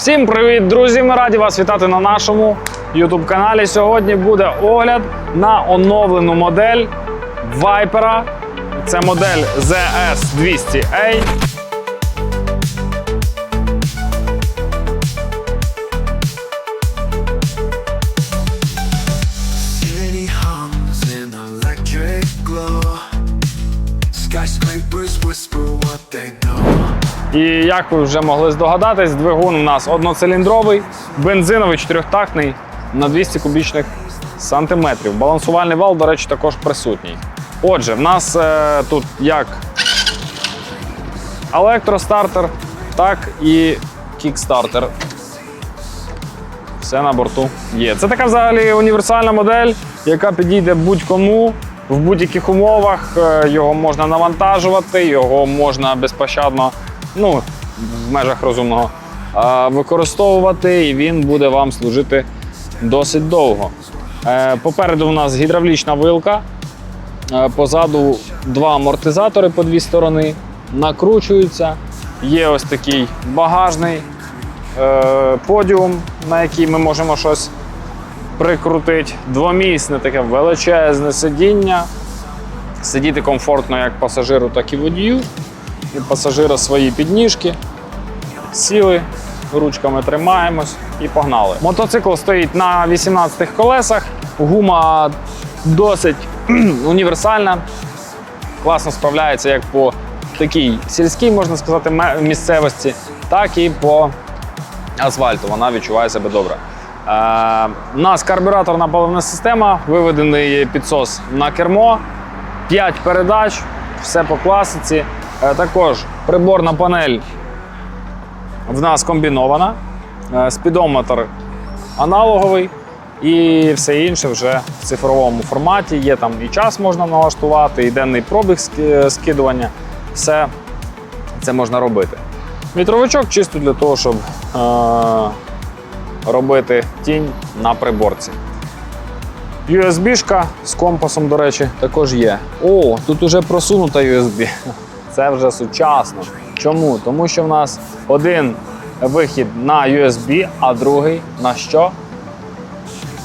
Всім привіт, друзі! Ми раді вас вітати на нашому YouTube каналі. Сьогодні буде огляд на оновлену модель Viper. Це модель ZS200A. І як ви вже могли здогадатись, двигун у нас одноциліндровий, бензиновий чотирьохтактний на 200 кубічних сантиметрів. Балансувальний вал, до речі, також присутній. Отже, в нас е, тут як електростартер, так і кікстартер. Все на борту є. Це така взагалі універсальна модель, яка підійде будь-кому в будь-яких умовах. Е, Його можна навантажувати, його можна безпощадно, ну, в межах розумного, е, використовувати, і він буде вам служити досить довго. Е, Попереду у нас гідравлічна вилка. Позаду два амортизатори по дві сторони, накручуються. Є ось такий багажний подіум, на який ми можемо щось прикрутити. Двомісне таке величезне сидіння. Сидіти комфортно як пасажиру, так і водію. І пасажира свої підніжки. Сіли, ручками тримаємось і погнали. Мотоцикл стоїть на 18 колесах. Гума досить універсальна. Класно справляється як по такій сільській, можна сказати, місцевості, так і по асфальту. Вона відчуває себе добре. Е, у нас карбюраторна паливна система, виведений підсос на кермо, 5 передач, все по класиці. Е, також приборна панель в нас комбінована, е, спідометр аналоговий і все інше вже в цифровому форматі. Є там і час можна налаштувати, і денний пробіг скидування. Все це можна робити. Вітровичок чисто для того, щоб робити тінь на приборці. USB-шка з компасом, до речі, також є. О, тут уже просунута USB. Це вже сучасно. Чому? Тому що в нас один вихід на USB, а другий на що?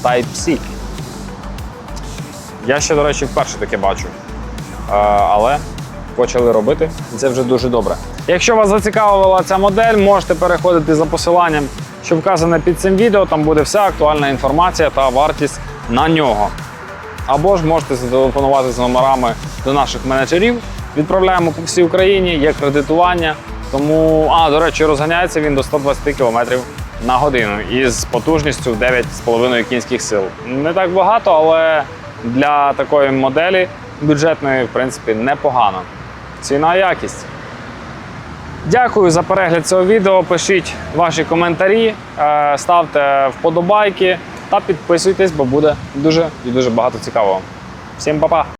Type-C. Я ще, до речі, вперше таке бачу. Але почали робити, і це вже дуже добре. Якщо вас зацікавила ця модель, можете переходити за посиланням, що вказане під цим відео. Там буде вся актуальна інформація та вартість на нього. Або ж можете зателефонувати з номерами до наших менеджерів. Відправляємо по всій Україні, є кредитування. Тому, а, до речі, розганяється він до 120 км на годину із потужністю в 9,5 кінських сил. Не так багато, але для такої моделі бюджетної, в принципі, непогано. Ціна якість. Дякую за перегляд цього відео. Пишіть ваші коментарі, е, ставте вподобайки та підписуйтесь, бо буде дуже і дуже багато цікавого. Всім па-па!